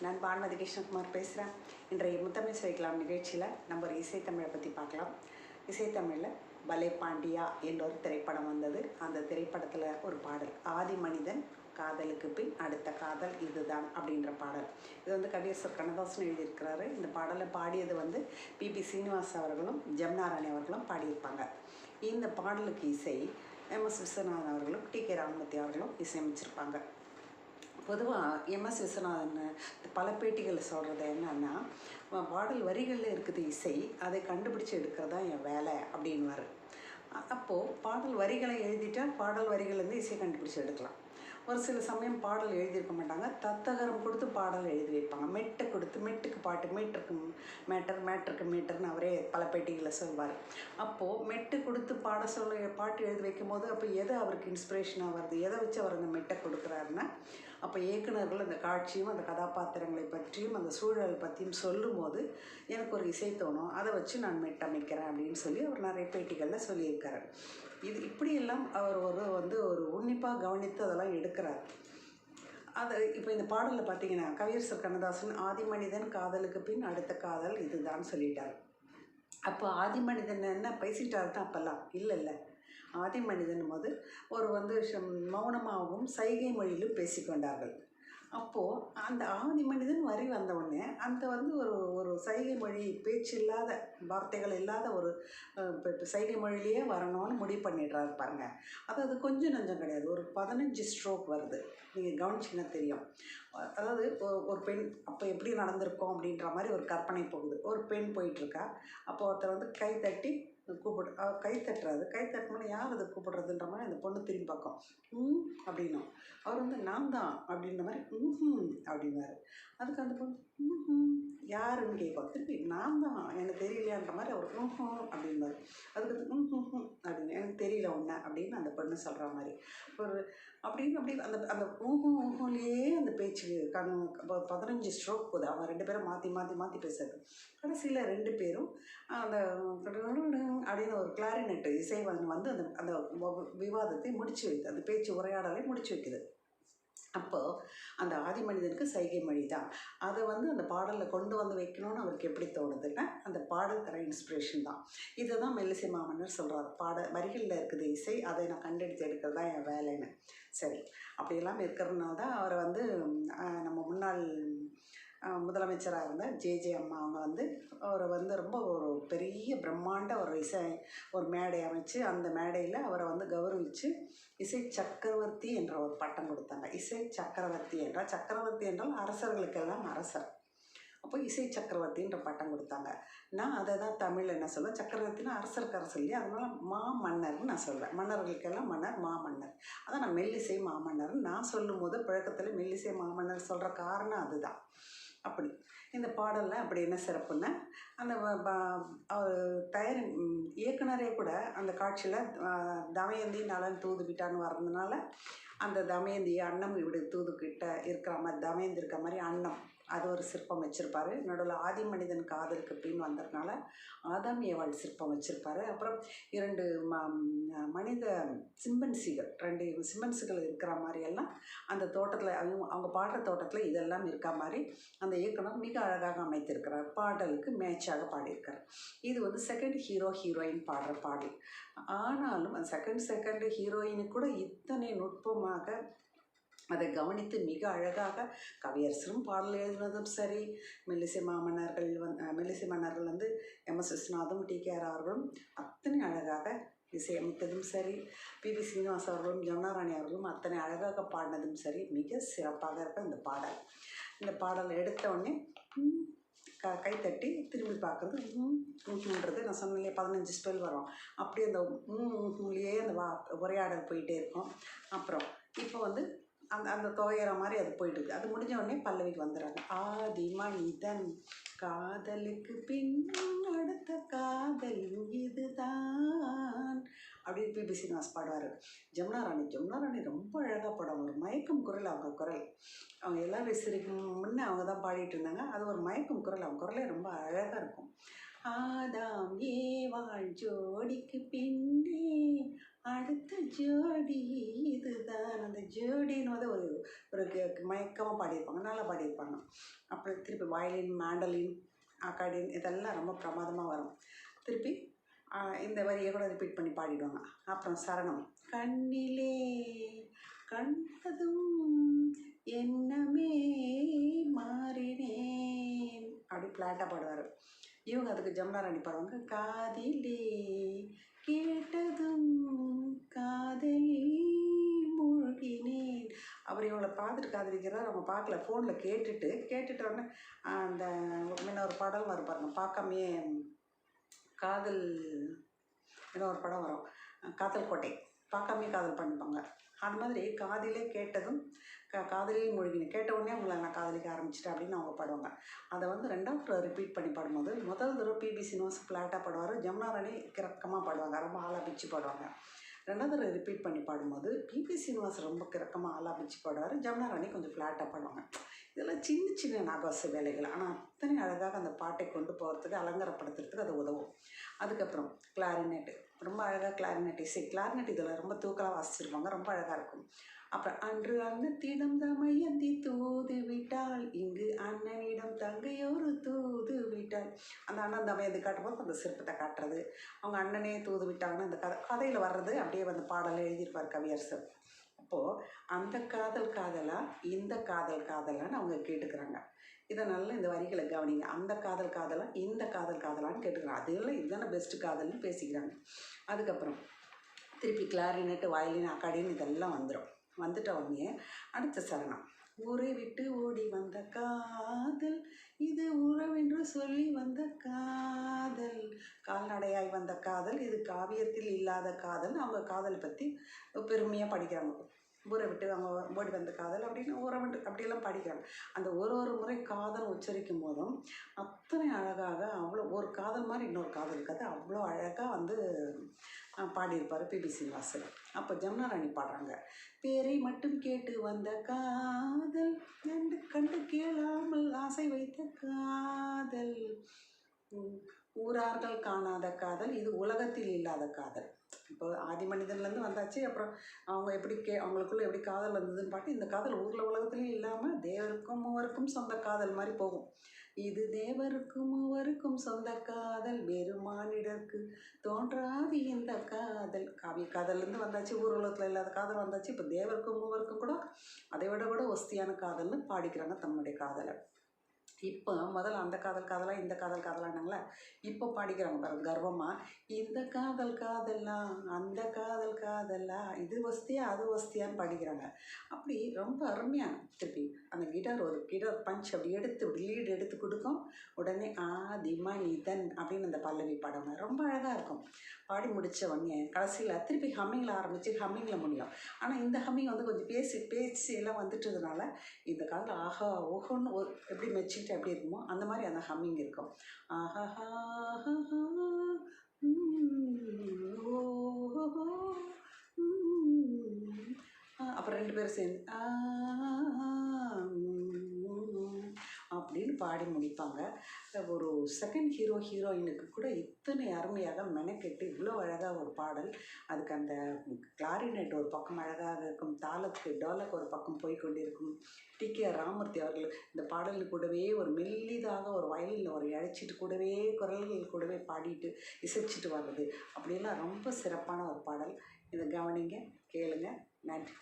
நான் பான்மதி கிருஷ்ணகுமார் பேசுகிறேன் இன்றைய முத்தமிழ் சுவைக்கலாம் நிகழ்ச்சியில் நம்ம ஒரு இசைத்தமிழை பற்றி பார்க்கலாம். இசைத்தமிழில் பலே பாண்டியா என்ற ஒரு திரைப்படம் வந்தது. அந்த திரைப்படத்தில் ஒரு பாடல் ஆதி மனிதன் காதலுக்கு பின் அடுத்த காதல் இதுதான் அப்படின்ற பாடல். இது வந்து கவியரசர் கண்ணதாசன் எழுதியிருக்கிறாரு. இந்த பாடலை பாடியது வந்து பிபி சீனிவாஸ் அவர்களும் ஜம்னாராணி அவர்களும் பாடியிருப்பாங்க. இந்த பாடலுக்கு இசை எம். எஸ். விஸ்வநாதன் அவர்களும் டி. கே. ராமமூர்த்தி அவர்களும் இசையமைச்சிருப்பாங்க. பொதுவாக எம்எஸ் விஸ்வநாதன் பல பேட்டிகளில் சொல்கிறது என்னன்னா பாடல் வரிகளில் இருக்குது இசை அதை கண்டுபிடிச்சி எடுக்கிறது தான் என் வேலை அப்படின்வார் அப்போது பாடல் வரிகளை எழுதிட்டால் பாடல் வரிகள்லேருந்து இசையை கண்டுபிடிச்சி எடுக்கலாம். ஒரு சில சமயம் பாடல் எழுதியிருக்க மாட்டாங்க. தத்தகரம் கொடுத்து பாடல் எழுதி வைப்பாங்க. மெட்டை கொடுத்து மெட்டுக்கு பாட்டு மீட்டருக்கு மேட்டர் மேட்டருக்கு மீட்டர்னு அவரே பல பேட்டிகளில் சொல்வார். அப்போது மெட்டு கொடுத்து பாட சொல்ல பாட்டு எழுதி வைக்கும்போது அப்போ எது அவருக்கு இன்ஸ்பிரேஷனாக வருது? எதை வச்சு அவர் அந்த மெட்டை கொடுக்குறாருன்னா அப்போ இயக்குனர்கள் அந்த காட்சியும் அந்த கதாபாத்திரங்களை பற்றியும் அந்த சூழல் பற்றியும் சொல்லும்போது எனக்கு ஒரு இசை தோணும். அதை வச்சு நான் மெட்டமைக்கிறேன் அப்படின்னு சொல்லி அவர் நிறைய பேட்டிகளில் சொல்லியிருக்காரு. இது இப்படியெல்லாம் அவர் ஒரு வந்து ஒரு உன்னிப்பாக கவனித்து அதெல்லாம் எடுக்கிறார். அது இப்போ இந்த பாடலில் பார்த்தீங்கன்னா கவியரசர் கண்ணதாசன் ஆதிமனிதன் காதலுக்கு பின் அடுத்த காதல் இதுதான் சொல்லிட்டார். அப்போ ஆதிமனிதன் என்ன பேசிட்டார் தான் அப்போல்லாம் இல்லை இல்லை. ஆதி மனிதன் போது ஒரு வந்து மௌனமாகவும் சைகை மொழியிலும் பேசிக்கொண்டார்கள் அப்போது அந்த ஆதி மனிதன் வரி வந்தவுடனே அந்த வந்து ஒரு ஒரு சைகை மொழி பேச்சு இல்லாத வார்த்தைகள் இல்லாத ஒரு சைகை மொழியிலேயே வரணும்னு முடிவு பண்ணிடுறாரு பாருங்க. அதாவது கொஞ்சம் நஞ்சம் கிடையாது. ஒரு பதினஞ்சு ஸ்ட்ரோக் வருது. நீங்கள் கவனிச்சிங்கன்னா தெரியும். அதாவது ஒரு பெண் அப்போ எப்படி நடந்திருக்கோம் அப்படின்ற மாதிரி ஒரு கற்பனை போகுது. ஒரு பெண் போயிட்டுருக்கா அப்போ ஒருத்தர் வந்து கை தட்டி கூப்பிடு அவ கை தட்டுறாரு. கை தட்டினோட யார் அதை கூப்பிடுறதுன்ற மாதிரி அந்த பொண்ணு திரும்பி பார்க்கும். ம் அப்படின்னும். அவர் வந்து நான் தான் அப்படின்ற மாதிரி ம் அப்படின்னாரு அதுக்கு அந்த பொண்ணு ம் யாருன்னு கேட்கும் திருப்பி நான் தான் எனக்கு தெரியலையான்ற மாதிரி அவர் ம் அப்படின்னாரு அதுக்கு ம் ம் அப்படின்னு எனக்கு தெரியல ஒன்று அப்படின்னு அந்த பொண்ணு சொல்கிற மாதிரி. ஒரு அப்படின்னு அப்படி அந்த அந்த ஊஹும் ஊஹுலேயே அந்த பேச்சு கண் பதினஞ்சு ஸ்ட்ரோக் போகுது. அவங்க ரெண்டு பேரும் மாற்றி மாற்றி மாற்றி பேசுறது. கடைசியில் ரெண்டு பேரும் அந்த அப்படின்னு ஒரு கிளாரினெட் இசை வந்து அந்த அந்த விவாதத்தை முடிச்சு வைத்து அந்த பேச்சு உரையாடலை முடிச்சு வைக்குது. அப்போது அந்த ஆதி மனிதனுக்கு சைகை மொழி தான் அதை வந்து அந்த பாடலில் கொண்டு வந்து வைக்கணும்னு அவருக்கு எப்படி தோணுதுன்னா அந்த பாடல் தர இன்ஸ்பிரேஷன் தான். இதை தான் மெல்லிசை மாமன்னர் சொல்கிறார் பாட வரிகளில் இருக்குது இசை அதை நான் கண்டெடுத்து எடுக்கிறது தான் என் வேலைன்னு. சரி அப்படியெல்லாம் இருக்கிறதுனால தான் அவரை வந்து நம்ம முன்னாள் முதலமைச்சராக இருந்த ஜே ஜே அம்மா அவங்க வந்து அவரை வந்து ரொம்ப ஒரு பெரிய பிரம்மாண்ட ஒரு இசை ஒரு மேடை அமைச்சு அந்த மேடையில் அவரை வந்து கௌரவித்து இசை சக்கரவர்த்தி என்ற ஒரு பட்டம் கொடுத்தாங்க. இசை சக்கரவர்த்தி என்றால் சக்கரவர்த்தி என்றால் அரசர்களுக்கெல்லாம் அரசர். அப்போ இசை சக்கரவர்த்தின்ற பட்டம் கொடுத்தாங்க. நான் அதை தான் தமிழில் என்ன சொல்லுவேன் சக்கரவர்த்தினா அரசருக்கு அரசு இல்லையா? அதனால மா மன்னர்னு நான் சொல்வேன். மன்னர்களுக்கெல்லாம் மன்னர் மாமன்னர் அதான் நான் மெல்லிசை மாமன்னர்னு நான் சொல்லும் போது புழக்கத்தில் மெல்லிசை மாமன்னர் சொல்கிற காரணம் அதுதான். அப்படி இந்த பாடலில் அப்படி என்ன சிறப்புன்னா அந்த ப- அவர் தயார் இயக்குனரே கூட அந்த காட்சியில் தமயந்தி நலன் தூதுக்கிட்டான்னு வர்றதுனால அந்த தமயந்தி அன்னம் இப்படி தூதுக்கிட்ட இருக்கிற மாதிரி தமயந்தி இருக்கிற மாதிரி அன்னம் அது ஒரு சிற்பம் வச்சுருப்பாரு. நடுவில் ஆதி மனிதன் காதலுக்கு பின் வந்ததுனால ஆதாம் ஏவாள் சிற்பம் வச்சுருப்பாரு. அப்புறம் இரண்டு ம மனித சிம்பன்சிகள் ரெண்டு சிம்பன்சிகள் இருக்கிற மாதிரியெல்லாம் அந்த தோட்டத்தில் அவங்க அவங்க பாடுற தோட்டத்தில் இதெல்லாம் இருக்க மாதிரி அந்த இயக்குனர் மிக அழகாக அமைத்திருக்கிறார். பாடலுக்கு மேட்சாக பாடியிருக்கார் இது வந்து செகண்ட் ஹீரோ ஹீரோயின் பாடுற பாடல். ஆனாலும் அந்த செகண்ட் செகண்ட் ஹீரோயினுக்கு கூட இத்தனை நுட்பமாக அதை கவனித்து மிக அழகாக கவியரசரும் பாடல் எழுதினதும் சரி மெல்லிசை மாமன்னர்கள் வந் மெல்லிசை மன்னர்கள் வந்து எம் எஸ் விஸ்வநாதும் டி கே ஆர் அவர்களும் அத்தனை அழகாக இசையமைத்ததும் சரி பி வி சீனிவாஸ் அவர்களும் ஜமுனாராணி அவர்களும் அத்தனை அழகாக பாடினதும் சரி மிக சிறப்பாக இருக்கும் இந்த பாடல் இந்த பாடல் எடுத்தவுடனே க கை க கைத்தட்டி திரும்பி பார்க்குறது ஊன்றது நான் சொன்னேன் பதினஞ்சு ஸ்பெல் வரும் அப்படியே அந்த ஊன்லேயே அந்த வா உரையாடல் போயிட்டே இருக்கும் அப்புறம் இப்போ வந்து அந்த அந்த துவையிற மாதிரி அது போயிட்டுருக்கு. அது முடிஞ்ச உடனே பல்லவிக்கு வந்துடுறாங்க. ஆதி மனிதன் காதலுக்கு பின் அடுத்த காதல் இதுதான் அப்படின்னு பிபி சீனிவாஸ் பாடுவார். ஜமுனா ராணி ஜமுனா ராணி ரொம்ப அழகாக பாடுவாங்க. ஒரு மயக்கம் குரல் அவங்க குரல். அவங்க எல்லோரும் சிரிக்கும் முன்னே அவங்க தான் பாடிட்டு இருந்தாங்க. அது ஒரு மயக்கம் குரல். அவங்க குரலே ரொம்ப அழகாக இருக்கும். ஆதாம் ஏவாள் ஜோடிக்கு பின்னே அடுத்த ஜோடி இதுதான். அந்த ஜோடின்னு வந்து ஒரு ஒரு மயக்கமாக பாடியிருப்பாங்க. நல்லா பாடியிருப்பாங்க. அப்புறம் திருப்பி வயலின் மேண்டலின் அக்காடின் இதெல்லாம் ரொம்ப பிரமாதமாக வரும். திருப்பி இந்த வரியை கூட ரிப்பீட் பண்ணி பாடிடுவாங்க. அப்புறம் சரணம். கண்ணிலே கண்டதும் என்னமே மாறினேன் அப்படி பிளாட்டாக பாடுவார். இவங்க அதுக்கு ஜமுனா ராணி பாடுவாங்க காதிலே கேட்டதும் காதலி மூழ்கினேன். அவர் இவங்களை பார்த்துட்டு காதலிக்கிறார். அவங்க பார்க்கல. ஃபோனில் கேட்டுட்டு கேட்டுட்டு உடனே அந்த முன்ன ஒரு படம் வரும் பாருங்க. பார்க்காமையே காதல் ஏதோ ஒரு படம் வரும். காத்தல் காதல் கோட்டை. பார்க்காமே காதல் பண்ணிப்பாங்க. அது மாதிரி காதிலே கேட்டதும் கா காதலில் மூழ்கினேன் கேட்ட உடனே அவங்கள நான் காதலிக்க ஆரம்பிச்சிட்டேன் அப்படின்னு அவங்க பாடுவாங்க. அதை வந்து ரெண்டாவது ரிப்பீட் பண்ணி பாடும்போது முதல் தடவை பிபி சீனிவாஸ் ஃப்ளாட்டாக பாடுவார். ஜமுனா ராணி கிறக்கமாக பாடுவாங்க. ரொம்ப ஆலாபிச்சு பாடுவாங்க. ரெண்டாவது தடவை ரிப்பீட் பண்ணி பாடும்போது பிபி சீனிவாஸ் ரொம்ப கிறக்கமாக ஆலாபிச்சு பாடுவார். ஜமுனா ராணி கொஞ்சம் ஃப்ளாட்டாக பாடுவாங்க. இதெல்லாம் சின்ன சின்ன நகாசு வேலைகள். ஆனால் அத்தனை அழகாக அந்த பாட்டை கொண்டு போகிறதுக்கு அலங்காரப்படுத்துறதுக்கு அது உதவும். அதுக்கப்புறம் கிளாரினெட் ரொம்ப அழகாக கிளாரினெட் இசை. கிளாரினெட் இதில் ரொம்ப தூக்கலாக வாசிச்சிருப்பாங்க. ரொம்ப அழகாக இருக்கும். அப்புறம் அன்று அன்னத்திடம் தமையந்தி தூது விட்டால் இங்கு அண்ணனிடம் தங்கையோரு தூது விட்டால். அந்த அண்ணன் தமையந்தி காட்டும்போது அந்த சிற்பத்தை காட்டுறது. அவங்க அண்ணனே தூது விட்டாங்கன்னு அந்த கதை கதையில் வர்றது அப்படியே வந்து பாடலை எழுதியிருப்பார் கவியரசர். அப்போது அந்த காதல் காதலா இந்த காதல் காதலான்னு அவங்க கேட்டுக்கிறாங்க. இதை நல்லா இந்த வரிகளை கவனிங்க. அந்த காதல் காதலா இந்த காதல் காதலான்னு கேட்டுக்கிறாங்க. அதில் இதுதானே பெஸ்ட்டு காதல்னு பேசிக்கிறாங்க. அதுக்கப்புறம் திருப்பி கிளாரினட்டு வயலின் அக்காடின்னு இதெல்லாம் வந்துடும் வந்துட்ட உடனே அடுத்த சரணம். ஊரை விட்டு ஓடி வந்த காதல் இது உறவென்று சொல்லி வந்த காதல். கால்நடையாய் வந்த காதல் இது காவியத்தில் இல்லாத காதல் அவங்க காதலை பற்றி பெருமையாக படிக்கிறாங்க. ஊரை விட்டு அவங்க ஓடி வந்த காதல் அப்படின்னு ஊரை விட்டு அப்படியெல்லாம் படிக்கிறாங்க. அந்த ஒரு ஒரு முறை காதல் உச்சரிக்கும் போதும் அத்தனை அழகாக அவ்வளோ ஒரு காதல் மாதிரி இன்னொரு காதல் இருக்காது அவ்வளோ அழகாக வந்து பாடியிருப்பார் பிபி சீனிவாசன். அப்போ ஜமுனா ராணி பாடுறாங்க. பேரை மட்டும் கேட்டு வந்த காதல் கண்டு கண்டு கேளாமல் ஆசை வைத்த காதல். ஊரார்கள் காணாத காதல் இது உலகத்தில் இல்லாத காதல். இப்போ ஆதி மனிதன்லேருந்து வந்தாச்சு அப்புறம் அவங்க எப்படி கே அவங்களுக்குள்ள எப்படி காதல் வந்ததுன்னு பார்த்து இந்த காதல் ஊரில் உலகத்துலேயும் இல்லாமல் தேவருக்கும் மூவருக்கும் சொந்த காதல் மாதிரி போகும். இது தேவருக்கும் மூவருக்கும் சொந்த காதல் வேறு மானிடருக்கு தோன்றாது இந்த காதல். காவிய காதல்லேருந்து வந்தாச்சு ஊர் உலகத்தில் இல்லாத காதல் வந்தாச்சு இப்போ தேவருக்கும் மூவருக்கும் கூட அதை விட கூட ஒஸ்தியான காதல்னு பாடிக்கிறாங்க தன்னுடைய காதலை இப்போ முதல்ல அந்த காதல் காதலா இந்த காதல் காதலானாங்களா? இப்போ பாடிக்கிறாங்க பாருங்க கர்வமாக இந்த காதல் காதலா அந்த காதல் காதலா இது வசதியா அது வசதியான்னு பாடிக்கிறாங்க. அப்படி ரொம்ப அருமையாக திருப்பி அந்த கிட்டார் ஒரு கிட்டார் பஞ்ச் அப்படி எடுத்து அப்படி லீடு எடுத்து கொடுக்கும். உடனே ஆதி மனிதன் அப்படின்னு அந்த பல்லவி பாடுவாங்க ரொம்ப அழகாக இருக்கும். பாடி முடிச்ச உடனே கடைசியில் திருப்பி ஹம்மிங்கில் ஆரம்பித்து ஹம்மிங்கில் முடியும். ஆனால் இந்த ஹம்மிங் வந்து கொஞ்சம் பேசி பேசி எல்லாம் வந்துட்டதுனால இந்த காலத்தில் ஆஹா ஓஹோன்னு ஒரு எப்படி மெச்சிட்டு எப்படி இருக்குமோ அந்த மாதிரி அந்த ஹம்மிங் இருக்கும். ஆஹா அப்புறம் ரெண்டு பேரும் சேர்ந்து ஆ, ம், அப்படின்னு பாடி முடிப்பாங்க. ஒரு செகண்ட் ஹீரோ ஹீரோயினுக்கு கூட இத்தனை அருமையாக மெனக்கெட்டு இவ்வளோ அழகாக ஒரு பாடல். அதுக்கு அந்த கிளாரினெட் ஒரு பக்கம் அழகாக இருக்கும். தாளத்துக்கு டோலக் ஒரு பக்கம் போய் கொண்டிருக்கும் டி. கே. ராமூர்த்தி அவர்கள் இந்த பாடல் கூடவே ஒரு மெல்லிதாக ஒரு வயலில் ஒரு இழைச்சிட்டு கூடவே குரல்கள் கூடவே பாடிட்டு இசைச்சிட்டு வர்றது அப்படியெல்லாம் ரொம்ப சிறப்பான ஒரு பாடல். இதை கவனிங்க கேளுங்க. நன்றி.